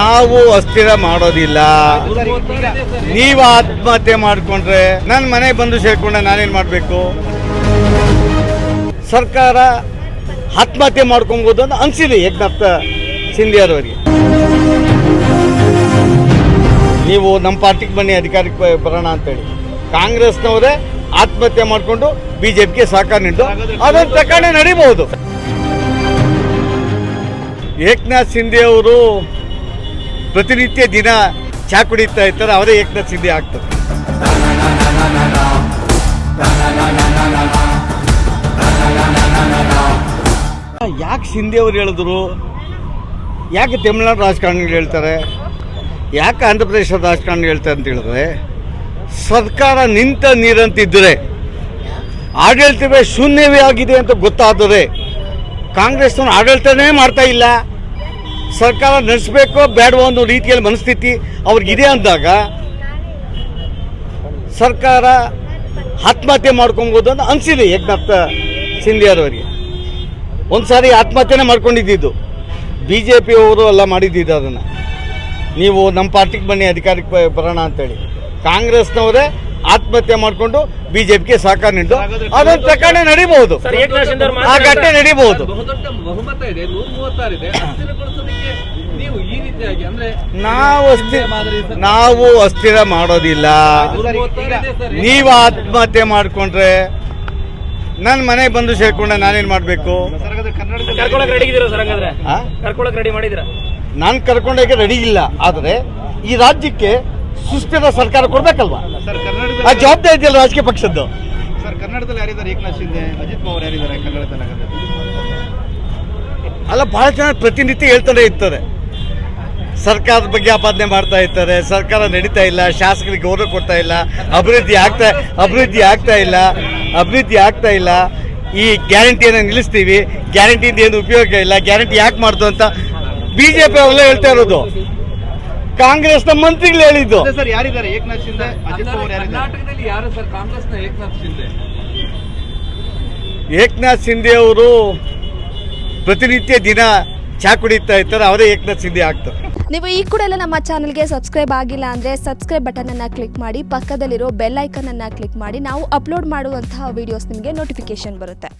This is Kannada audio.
ನಾವು ಅಸ್ಥಿರ ಮಾಡೋದಿಲ್ಲ. ನೀವು ಆತ್ಮಹತ್ಯೆ ಮಾಡಿಕೊಂಡ್ರೆ ನನ್ನ ಮನೆ ಬಂದು ಸೇರ್ಕೊಂಡ್ರೆ ನಾನೇನು ಮಾಡಬೇಕು? ಸರ್ಕಾರ ಆತ್ಮಹತ್ಯೆ ಮಾಡ್ಕೊಬೋದು ಅಂತ ಅನಿಸಿದೆ ಏಕನಾಥ ಸಿಂಧಿಯಾದವರಿಗೆ ನೀವು ನಮ್ಮ ಪಾರ್ಟಿಗೆ ಬನ್ನಿ, ಅಧಿಕಾರಕ್ಕೆ ಬರೋಣ ಅಂತೇಳಿ. ಕಾಂಗ್ರೆಸ್ನವರೇ ಆತ್ಮಹತ್ಯೆ ಮಾಡಿಕೊಂಡು ಬಿ ಜೆ ಪಿಗೆ ಸಹಕಾರ ನೀಡು ಅದೊಂದು ಪ್ರಕರಣ ನಡೀಬಹುದು. ಏಕನಾಥ್ ಶಿಂದೆ ಅವರು ಪ್ರತಿನಿತ್ಯ ದಿನ ಚಾ ಕುಡಿತಾ ಇರ್ತಾರೆ, ಅವರೇ ಏಕನಾಥ್ ಸಿದ್ಧಿ ಆಗ್ತದೆ ಯಾಕೆ ಸಿಂಧಿ ಅವರು ಹೇಳಿದ್ರು? ಯಾಕೆ ತಮಿಳ್ನಾಡು ರಾಜಕಾರಣಿಗಳು ಹೇಳ್ತಾರೆ? ಯಾಕೆ ಆಂಧ್ರ ಪ್ರದೇಶದ ರಾಜಕಾರಣಿ ಹೇಳ್ತಾರೆ ಅಂತ ಹೇಳಿದ್ರೆ, ಸರ್ಕಾರ ನಿಂತ ನೀರಂತಿದ್ದರೆ ಆಡಳಿತವೇ ಶೂನ್ಯವೇ ಆಗಿದೆ ಅಂತ ಗೊತ್ತಾದರೆ ಕಾಂಗ್ರೆಸ್ನ ಆಡಳಿತನೇ ಮಾಡ್ತಾ ಇಲ್ಲ. ಸರ್ಕಾರ ನಡೆಸಬೇಕೋ ಬೇಡವೋ ಒಂದು ರೀತಿಯಲ್ಲಿ ಮನಸ್ಥಿತಿ ಅವ್ರಿಗಿದೆ ಅಂದಾಗ ಸರ್ಕಾರ ಆತ್ಮಹತ್ಯೆ ಮಾಡ್ಕೊಬೋದು ಅಂತ ಅನಿಸಿದೆ ಏಕನಾಥ ಸಿಂಧಿಯಾರವರಿಗೆ. ಒಂದು ಸಾರಿ ಆತ್ಮಹತ್ಯೆನೇ ಮಾಡ್ಕೊಂಡಿದ್ದು ಬಿ ಜೆ ಪಿಯವರು ಎಲ್ಲ ಮಾಡಿದ್ದಿದ್ದು ಅದನ್ನು. ನೀವು ನಮ್ಮ ಪಾರ್ಟಿಗೆ ಬನ್ನಿ, ಅಧಿಕಾರಕ್ಕೆ ಬರೋಣ ಅಂತೇಳಿ. ಕಾಂಗ್ರೆಸ್ನವರೇ ಆತ್ಮಹತ್ಯೆ ಮಾಡಿಕೊಂಡು ಬಿಜೆಪಿಗೆ ಜೆ ಪಿಗೆ ಸಹಕಾರ ನೀಡಿದ್ದು ಅದೊಂದು ಪ್ರಕರಣ ನಡೀಬಹುದು. ಆ ಘಟನೆ. ನಡೀಬಹುದು. ನೀವು ಈ ರೀತಿಯಾಗಿ ಅಂದ್ರೆ ನಾವು ಅಸ್ಥಿರ ನಾವು ಅಸ್ಥಿರ ಮಾಡೋದಿಲ್ಲ. ನೀವು ಆತ್ಮಹತ್ಯೆ ಮಾಡಿಕೊಂಡ್ರೆ ನನ್ನ ಮನೆ ಬಂದು ಸೇರ್ಕೊಂಡೆ ನಾನೇನ್ ಮಾಡಬೇಕು? ಕರ್ಕೊಳಕ್ ರೆಡಿ ಇದೀರಾ ಸರ್ ಹಂಗಾದ್ರೆ? ಕರ್ಕೊಳಕ್ ರೆಡಿ ಮಾಡಿದಿರಾ? ನಾನು ಕರ್ಕೊಂಡೋಗಿ ರೆಡಿ ಇಲ್ಲ. ಆದರೆ ಈ ರಾಜ್ಯಕ್ಕೆ ಸುಸ್ಥಿರ ಸರ್ಕಾರ ಕೊಡ್ಬೇಕಲ್ವಾ? ಆ ಜವಾಬ್ದಾರಿ ಇದೆಯಲ್ಲ ರಾಜಕೀಯ ಪಕ್ಷದ್ದು? ಸರ್ ಕನ್ನಡದಲ್ಲಿ ಯಾರಿದ್ದಾರೆ? ಏಕನಾಥ್ ಶಿಂದೆ ಅಜಿತ್ ಪವಾರ್ ಯಾರಿದ್ದಾರೆ ಕನ್ನಡದಲ್ಲಿ? ಅಲ್ಲ ಬಹಳ ಜನ ಪ್ರತಿನಿತ್ಯ ಹೇಳ್ತಾನೆ ಇರ್ತಾರೆ. ಸರ್ಕಾರದ ಬಗ್ಗೆ ಆಪಾದನೆ ಮಾಡ್ತಾ ಇರ್ತಾರೆ ಸರ್ಕಾರ ನಡೀತಾ ಇಲ್ಲ ಶಾಸಕರಿಗೆ ಗೌರವ ಕೊಡ್ತಾ ಇಲ್ಲ ಅಭಿವೃದ್ಧಿ ಆಗ್ತಾ ಅಭಿವೃದ್ಧಿ ಆಗ್ತಾ ಇಲ್ಲ ಅಭಿವೃದ್ಧಿ ಆಗ್ತಾ ಇಲ್ಲ. ಈ ಗ್ಯಾರಂಟಿಯನ್ನು ನಿಲ್ಲಿಸ್ತೀವಿ ಗ್ಯಾರಂಟಿಯಿಂದ ಏನು ಉಪಯೋಗ ಇಲ್ಲ ಗ್ಯಾರಂಟಿ ಯಾಕೆ ಮಾಡ್ತು ಅಂತ ಬಿ ಜೆ ಪಿ ಅವೆಲ್ಲ ಹೇಳ್ತಾ ಇರೋದು. ಕಾಂಗ್ರೆಸ್ನ ಮಂತ್ರಿಗಳು ಹೇಳಿದ್ದು. ಸರ್ ಯಾರಿದ್ದಾರೆ? ಏಕನಾಥ್ ಶಿಂದೆ ಅಜಿತ್ ಪವಾರ್ ಯಾರಿದ್ದಾರೆ? ಕರ್ನಾಟಕದಲ್ಲಿ ಯಾರು ಸರ್ ಕಾಂಗ್ರೆಸ್ನ ಏಕನಾಥ್ ಶಿಂದೆ ಏಕನಾಥ್ ಶಿಂದೆ ಅವರು ಪ್ರತಿನಿತ್ಯ ದಿನ ಚಾ ಕುಡಿತಾ ಇರ್ತಾರೆ ಅವರೇ ಏಕನಾಥ್ ಶಿಂದೆ ಆಗ್ತಾರೆ. ನೀವು ಈ ಕೂಡ ಎಲ್ಲ ನಮ್ಮ ಚಾನಲ್ಗೆ ಸಬ್ಸ್ಕ್ರೈಬ್ ಆಗಿಲ್ಲ ಅಂದ್ರೆ ಸಬ್ಸ್ಕ್ರೈಬ್ ಬಟನನ್ನು ಕ್ಲಿಕ್ ಮಾಡಿ ಪಕ್ಕದಲ್ಲಿರೋ ಬೆಲ್ ಐಕನನ್ನು ಕ್ಲಿಕ್ ಮಾಡಿ ನಾವು ಅಪ್ಲೋಡ್ ಮಾಡುವಂತಹ ವಿಡಿಯೋಸ್ ನಿಮಗೆ ನೋಟಿಫಿಕೇಶನ್ ಬರುತ್ತೆ.